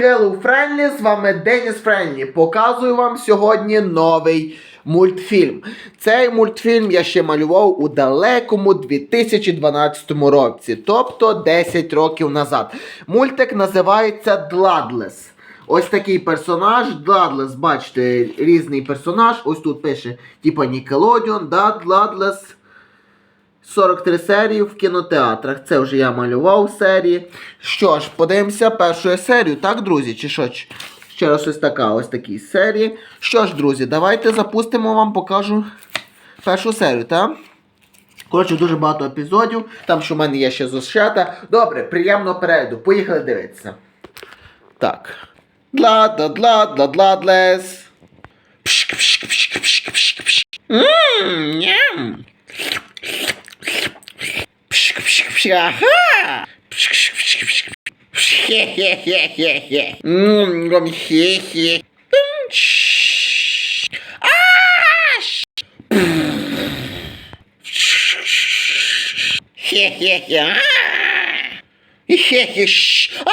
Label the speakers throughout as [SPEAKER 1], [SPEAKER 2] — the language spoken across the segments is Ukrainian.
[SPEAKER 1] Hello Friendly, з вами Деніс Френлі. Показую вам сьогодні новий мультфільм. Цей мультфільм я ще малював у далекому 2012 році, тобто 10 років назад. Мультик називається Дладлес. Ось такий персонаж, Дладлес, бачите, різний персонаж. Ось тут пише, типа Nickelodeon, да, Дладлес. 43 серії в кінотеатрах. Це вже я малював серії. Що ж, подивимося першу серію, так, друзі? Чи що? Ще раз ось така, ось такі серії. Що ж, друзі, давайте запустимо вам, покажу першу серію, так? Коротше, дуже багато епізодів. Там, що в мене є ще зошата. Добре, приємно перейду. Поїхали дивитися. Так. Дла-да-дла-дла-дладлес. Ммм, 噗噗啊哈！嘿嘿嘿嘿嘿，嗯，我们嘿嘿，咚啊！嘿嘿嘿啊！嘿嘿嘘啊！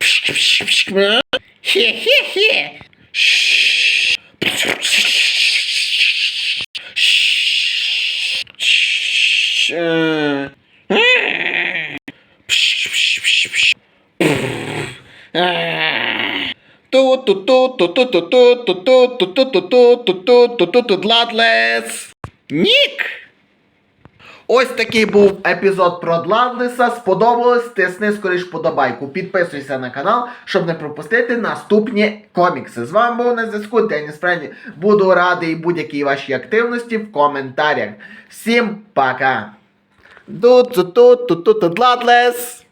[SPEAKER 1] 嘘嘘嘘嘛！嘿嘿嘿！嘘！嘘！嘘！嗯。Дладлес. Нік. Ось такий був епізод про Дладлеса. Сподобалось? Тисни скоріш подобайку. Підписуйся на канал, щоб не пропустити наступні комікси. З вами був на зв'язку Деніс Френді. Буду радий будь-якій вашій активності в коментарях. Всім пока! Ду-ту-ту-ту-ту-ту, Дладлес!